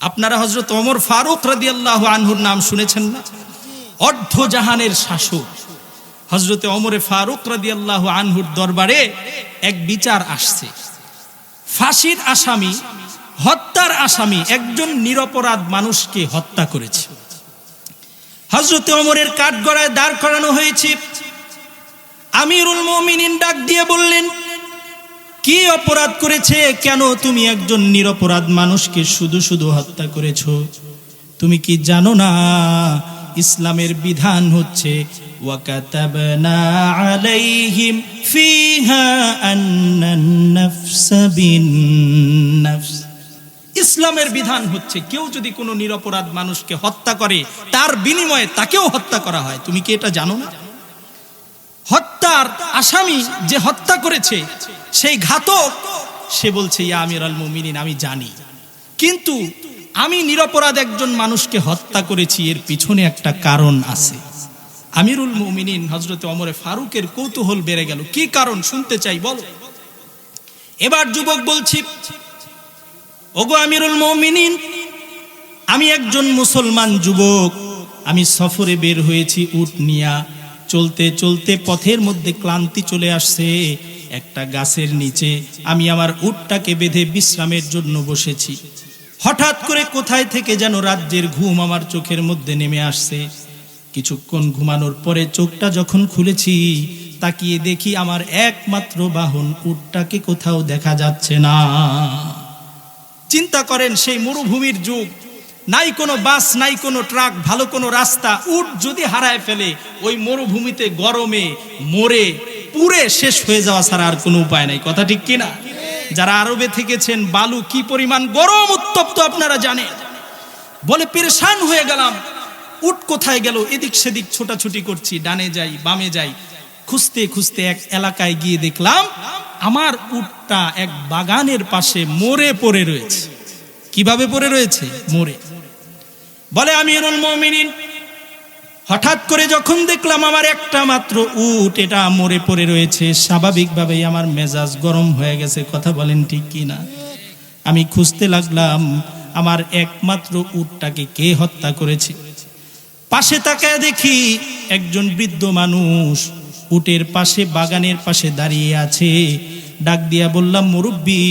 আপনারা হজরত অমর ফারুক রাদিয়াল্লাহু আনহুর নাম শুনেছেন না? অর্ধ জাহানের শাসক। হজরতে অমরে ফারুক রাদিয়াল্লাহু আনহুর দরবারে এক বিচার আসছে। ফাঁসির আসামি, হত্যার আসামি একজন নিরপরাধ মানুষকে হত্যা করেছে। হজরতে অমরের কাঠগড়ায় দাঁড় করানো হয়েছে। আমিরুল মমিনিন ডাক দিয়ে বললেন কি অপরাধ করেছে কেন তুমি একজন নিরপরাধ মানুষকে শুধু শুধু হত্যা করেছো তুমি কি জানো না ইসলামের বিধান হচ্ছে وَكَتَبْنَا عَلَيْهِمْ فِيهَا أَنَّ النَّفْسَ بِالنَّفْسِ ইসলামের বিধান হচ্ছে কেউ যদি কোনো নিরপরাধ মানুষকে হত্যা করে তার বিনিময়ে তাকেও হত্যা করা হয় তুমি কি এটা জানো না হত্যার আসামি যে হত্যা করেছে, সেই ঘাতক, সে বলছে, ইয়া আমির আল মুমিনিন, আমি জানি। কিন্তু আমি নিরপরাধ একজন মানুষকে হত্যা করেছি, এর পিছনে একটা কারণ আছে। আমিরুল মুমিনিন হজরতে অমরে ফারুকের কৌতূহল বেড়ে গেল। কি কারণ? শুনতে চাই, বলো। এবার যুবক বলছি, ওগো আমিরুল মুমিনিন, আমি একজন মুসলমান যুবক। আমি সফরে বের হয়েছি উট নিয়া চলতে চলতে পথের মধ্যে ক্লান্তি চলে আসছে। একটা গাছের নিচে আমি আমার উটটাকে বেঁধে বিশ্রামের জন্য বসেছি। হঠাৎ করে কোথায় থেকে যেন রাজ্যের ঘুম আমার চোখের মধ্যে নেমে আসছে। কিছুক্ষণ ঘুমানোর পরে চোখটা যখন খুলেছি, তাকিয়ে দেখি আমার একমাত্র বাহন উটটাকে কোথাও দেখা যাচ্ছে না। চিন্তা করেন সেই মরুভূমির যুগ। নাই কোনো বাস, নাই কোনো ট্রাক, ভালো কোনো রাস্তা, উট যদি হারায় ফেলে, ওই মরুভূমিতে গরমে মরে পুরে শেষ হয়ে যাওয়া ছাড়া আর কোনো উপায় নাই। কথা ঠিক কিনা? যারা আরবে থেকেছেন, বালু কি পরিমাণ গরম উত্তপ্ত আপনারা জানেন? বলে, পেরেশান হয়ে গেলাম। উট কোথায় গেল? এদিক সেদিক ছোটাছুটি করছি, ডানে যাই, বামে যাই। খুঁজতে খুঁজতে এক এলাকায় গিয়ে দেখলাম, আমার উটটা এক বাগানের পাশে মরে পড়ে রয়েছে। কীভাবে পড়ে রয়েছে? মরে। বলে, আমিরুল মমিনিন। হঠাৎ করে যখন দেখলাম আমার একটা মাত্র উট, এটা মরে পড়ে রয়েছে, স্বাভাবিকভাবেই আমার মেজাজ গরম হয়ে গেছে, কথা বলেন ঠিক কি না? আমি খুঁজতে লাগলাম, আমার একমাত্র উটটাকে কে হত্যা করেছে? পাশে তাকায় দেখি একজন বৃদ্ধ মানুষ, উটের পাশে, বাগানের পাশে দাঁড়িয়ে আছে। ডাক দিয়া বললাম, মুরব্বী,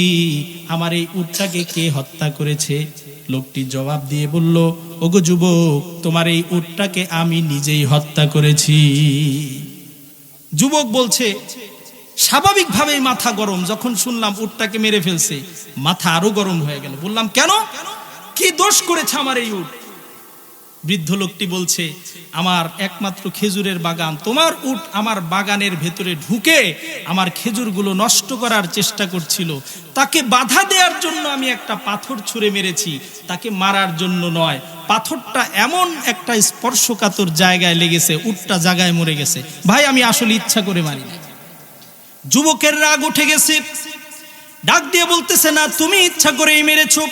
আমার এই উটটাকে কে হত্যা করেছে? লোকটি জবাব দিয়ে বলল ওগো যুবক, তোমার এই উটটাকে আমি নিজেই হত্যা করেছি। যুবক বলছে স্বাভাবিকভাবেই মাথা গরম, যখন শুনলাম উটটাকে মেরে ফেলছে, মাথা আরও গরম হয়ে গেল। বললাম, কেন? কি দোষ করেছে আমার এই উট? বৃদ্ধ লোকটি বলছে, আমার একমাত্র খেজুরের বাগান, তোমার উট আমার বাগানের ভেতরে ঢুকে আমার খেজুরগুলো নষ্ট করার চেষ্টা করছিল। তাকে বাধা দেওয়ার জন্য আমি একটা পাথর ছুঁড়ে মেরেছি, তাকে মারার জন্য নয় পাথরটা এমন একটা স্পর্শকাতর জায়গায় লেগেছে, উটটা জায়গায় মরে গেছে। ভাই, আমি আসলে ইচ্ছা করে মারি যুবকের রাগ উঠে গেছে। ডাক দিয়ে বলতেছে, না, তুমি ইচ্ছা করেই মেরেছো।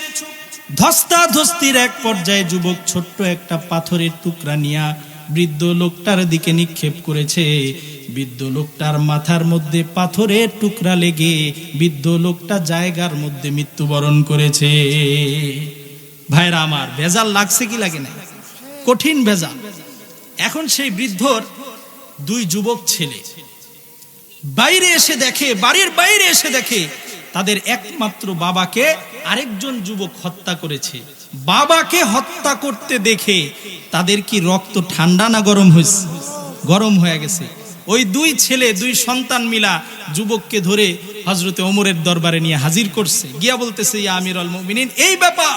ধস্তা ধস্তির এক পর্যায়ে যুবক ছোট্ট একটা পাথরের টুকরা নিয়া বৃদ্ধ লোকটার দিকে নিক্ষেপ করেছে। বৃদ্ধ লোকটার মাথার মধ্যে পাথরের টুকরা লেগে বৃদ্ধ লোকটা জায়গার মধ্যে মৃত্যুবরণ করেছে। ভাইরা আমার, ভেজাল লাগছে কি লাগে না কঠিন ভেজাল। এখন সেই বৃদ্ধর দুই যুবক ছেলে। বাইরে এসে দেখে, বাড়ির বাইরে এসে দেখে তাদের একমাত্র বাবাকে আরেকজন যুবক হত্যা করেছে। বাবাকে হত্যা করতে দেখে তাদের কি রক্ত ঠান্ডা না গরম হয়েছে গরম হয়ে গেছে। ওই দুই ছেলে, দুই সন্তান মিলা যুবককে ধরে হজরতে ওমরের দরবারে নিয়ে হাজির করছে। গিয়া বলতেছে, ইয়া আমির আল মমিনিন, এই ব্যাপার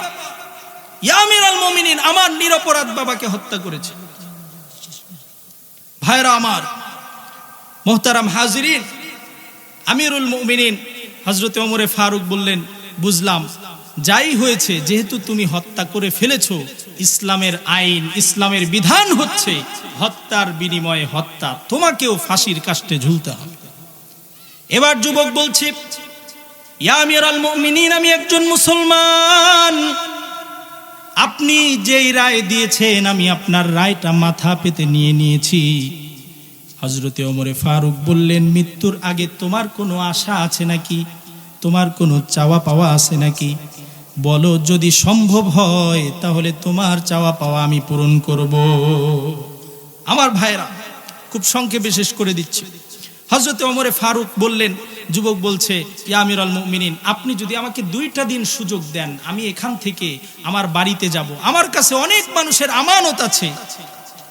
আমির নিরপরাধ বাবাকে হত্যা করেছে। ভাইরা আমার, মোহতারাম আমিরুল মুমিনিন হজরতে ফারুক বললেন, বুঝলাম, যাই হয়েছে, যেহেতু তুমি হত্যা করে ফেলেছো, ইসলামের আইন, ইসলামের বিধান হচ্ছে, হত্যার বিনিময়ে হত্যা, তোমাকেও ফাঁসির কাষ্টে ঝুলতে হবে। এবার যুবক বলছে আমি একজন মুসলমান। আপনি যেই রায় দিয়েছেন, আমি আপনার রায়টা মাথা পেতে নিয়ে নিয়েছি। হজরতে ওমরে ফারুক বললেন, মৃত্যুর আগে তোমার কোনো আশা আছে নাকি? তোমার কোনো চাওয়া পাওয়া আছে নাকি? বলো, যদি সম্ভব হয়, তাহলে তোমার চাওয়া পাওয়া আমি পূরণ করব। আমার ভাইরা খুব সংক্ষেপে শেষ করে দিচ্ছি। হজরতে ওমরে ফারুক বললেন যুবক বলছে, ইয়া আমির আল মুমিনিন, আপনি যদি আমাকে দুইটা দিন সুযোগ দেন, আমি এখান থেকে আমার বাড়িতে যাব। আমার কাছে অনেক মানুষের আমানত আছে।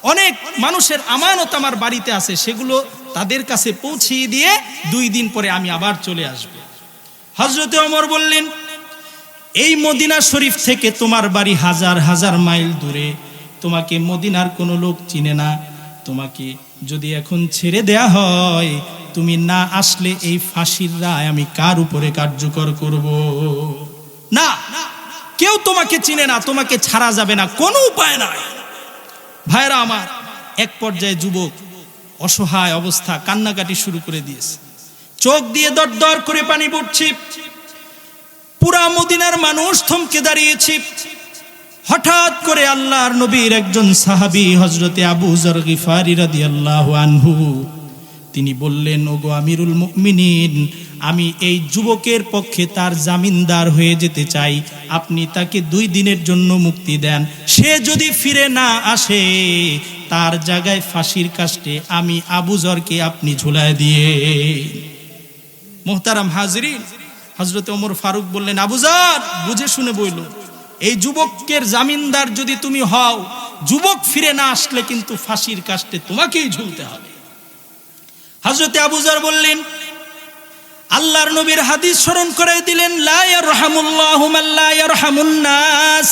অনেক মানুষের আমানত আমার বাড়িতে আছে। সেগুলো তাদের কাছে পৌঁছিয়ে দিয়ে দুই দিন পরে আমি আবার চলে আসব। হজরতে ওমর বললেন, এই মদিনা শরীফ থেকে তোমার বাড়ি হাজার হাজার মাইল দূরে। তোমাকে মদিনার কোনো লোক চিনে না। তোমাকে যদি এখন ছেড়ে দেয়া হয় তুমি না আসলে এই ফাঁসির রায় আমি কার উপরে কার্যকর করব? না, কেউ তোমাকে চিনে না, তোমাকে ছাড়া যাবে না, কোনো উপায় নাই। ভাইরা আমার, এক পর্যায়ে যুবক অসহায় অবস্থা, কান্নাকাটি শুরু করে দিয়েছে। চোখ দিয়ে দর দর করে পানি পড়ছে। পুরা মদিনার মানুষ থমকে দাঁড়িয়েছে। হঠাৎ করে আল্লাহর নবীর একজন সাহাবী হজরতে আবু জর গিফারি রাদিয়াল্লাহু আনহু তিনি বললেন, ওগো আমিরুল মুমিনিন, আমি এই যুবকের পক্ষে তার জামিনদার হয়ে যেতে চাই। আপনি তাকে দুই দিনের জন্য মুক্তি দেন। সে যদি ফিরে না আসে, তার জায়গায় ফাঁসির কাস্টে আমি আবু জরকে আপনি ঝুলায় দিয়ে মোহতারাম হাজরিন হজরত ওমর ফারুক বললেন আবুজার বুঝে শুনে বইল, এই যুবকের জামিনদার যদি তুমি হও, যুবক ফিরে না আসলে কিন্তু ফাঁসির কাস্টে তোমাকেই ঝুলতে হবে। হজরতে আবুজার বললেন, আল্লাহর নবীর হাদিস স্মরণ করে দিলেন নাস।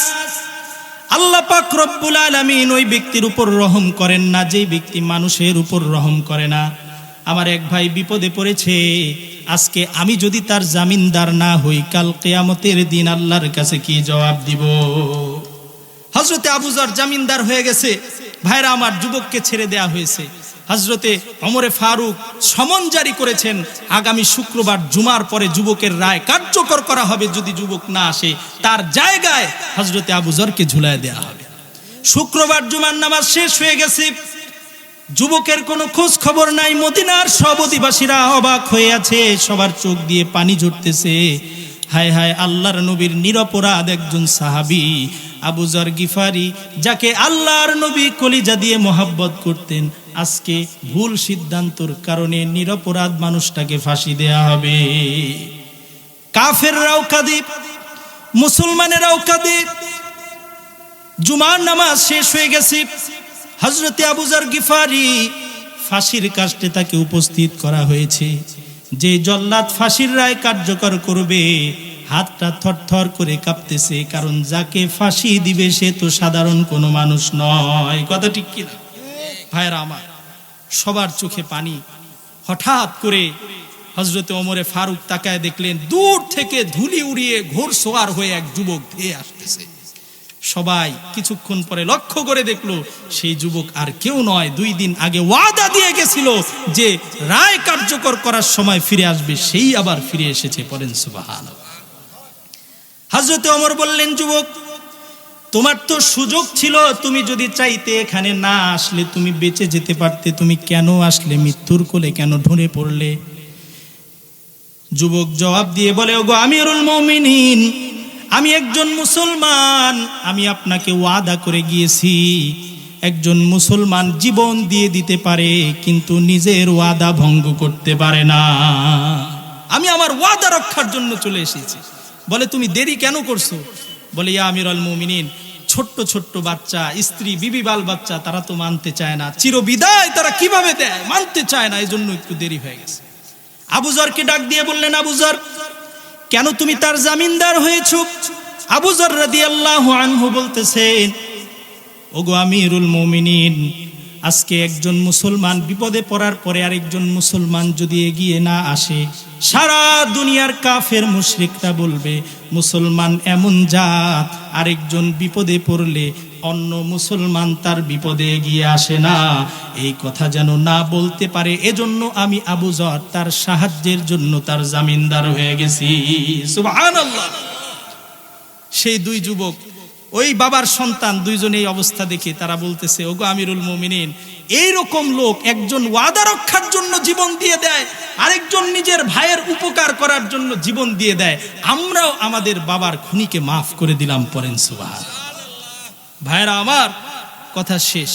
আল্লাহ পাক রব্বুল আলামিন ওই ব্যক্তির উপর রহম করেন না, যেই ব্যক্তি মানুষের উপর রহম করে না। আমার এক ভাই বিপদে পড়েছে, আজকে আমি যদি তার জামিনদার না হই, কাল কেয়ামতের দিন আল্লাহর কাছে কি জবাব দিব? হজরতে আবুজার জামিনদার হয়ে গেছে, ভাইরা আমার যুবককে ছেড়ে দেয়া হয়েছে। হজরতে অমরে ফারুক সমন জারি করেছেন, আগামী শুক্রবার জুমার পরে যুবকের রায় কার্যকর করা হবে যদি যুবক না আসে, তার জায়গায় হজরতে আবুজরকে ঝুলায় দেয়া হবে। শুক্রবার জুমার নামাজ শেষ হয়ে গেছে। যুবকের কোনো খোঁজ খবর নাই, মদিনার সব অধিবাসীরা অবাক হয়ে আছে, সবার চোখ দিয়ে পানি ঝরতেছে। হায় হায়, আল্লাহর নবীর নিরপরাধ একজন সাহাবি আবুজার গিফারি, যাকে আল্লাহর নবী কলিজা দিয়ে মোহাব্বত করতেন আজকে ভুল সিদ্ধান্তর কারণে নিরপরাধ মানুষটাকে ফাঁসি দেয়া হবে। কাফেররাও কাঁদে, মুসলমানেরাও কাঁদে। জুমার নামাজ শেষ হয়ে গেছে। হজরতে আবুজার গিফারি ফাঁসির কাস্টে তাকে উপস্থিত করা হয়েছে। যে জল্লাদ ফাঁসির রায় কার্যকর করবে, হাতটা থরথর করে কাঁপতেছে, কারণ যাকে ফাঁসি দিবে সে তো সাধারণ কোনো মানুষ নয়। কথা ঠিক কিনা? ভাইরা আমার, সবার চোখে পানি। হঠাৎ করে হজরতে ওমরে ফারুক তাকায় দেখলেন, দূর থেকে ধুলি উড়িয়ে ঘোর সোয়ার হয়ে এক যুবক ধেয়ে আসতেছে। সবাই কিছুক্ষণ পরে লক্ষ্য করে দেখল, সেই যুবক আর কেউ নয়, দুই দিন আগে ওয়াদা দিয়ে গেছিল যে রায় কার্যকর করার সময় ফিরে আসবে, সেই আবার ফিরে এসেছে পরেন সুবাহান হাজরতে অমর বললেন, যুবক তোমার তো সুযোগ ছিল, তুমি যদি চাইতে এখানে না আসলে তুমি বেঁচে যেতে পারতে, তুমি কেন আসলে? মৃত্যুর কোলে কেন ঢলে পড়লে? যুবক জবাব দিয়ে বলে, ওগো আমিরুল মমিনিন, আমি একজন মুসলমান, আমি আপনাকে ওয়াদা করে গিয়েছি, একজন মুসলমান জীবন দিয়ে দিতে পারে, কিন্তু নিজের ওয়াদা ভঙ্গ করতে পারে না। আমি আমার ওয়াদা রক্ষার জন্য চলে এসেছি। বলে, তুমি দেরি কেন করছ? বলে, ইয়া আমির আল মুমিনিন ছোট্ট ছোট্ট বাচ্চা, স্ত্রী, বিবি, বাল বাচ্চা, তারা তো মানতে চায় না। চিরবিদায় তারা কীভাবে দেয়? মানতে চায় না এই জন্য একটু দেরি হয়ে গেছে। আবুজরকে ডাক দিয়ে বললেন আবুজর কেন তুমি তার জামিনদার হয়েছ? আবুজর রাদি আল্লাহ আনহু বলতেছেন, ওগো আমিরুল মুমিনিন, আজকে একজন মুসলমান বিপদে পড়ার পরে আরেকজন মুসলমান যদি এগিয়ে না আসে সারা দুনিয়ার কাফের মুশরিকরা বলবে, মুসলমান এমন জাত, আরেকজন বিপদে পড়লে অন্য মুসলমান তার বিপদে এগিয়ে আসে না। এই কথা যেন না বলতে পারে, এজন্য আমি আবু জর তার সাহায্যের জন্য তার জামিনদার হয়ে গেছি। সেই দুই যুবক ওই বাবার সন্তান দুইজন এই অবস্থা দেখে তারা বলতেছে, ওগো আমিরুল মুমিনিন, এইরকম লোক একজন ওয়াদা রক্ষার জন্য জীবন দিয়ে দেয়, আরেকজন নিজের ভাইয়ের উপকার করার জন্য জীবন দিয়ে দেয়। আমরাও আমাদের বাবার খুনিকে মাফ করে দিলাম পরেন সুবাহ ভাইরা আমার কথা শেষ।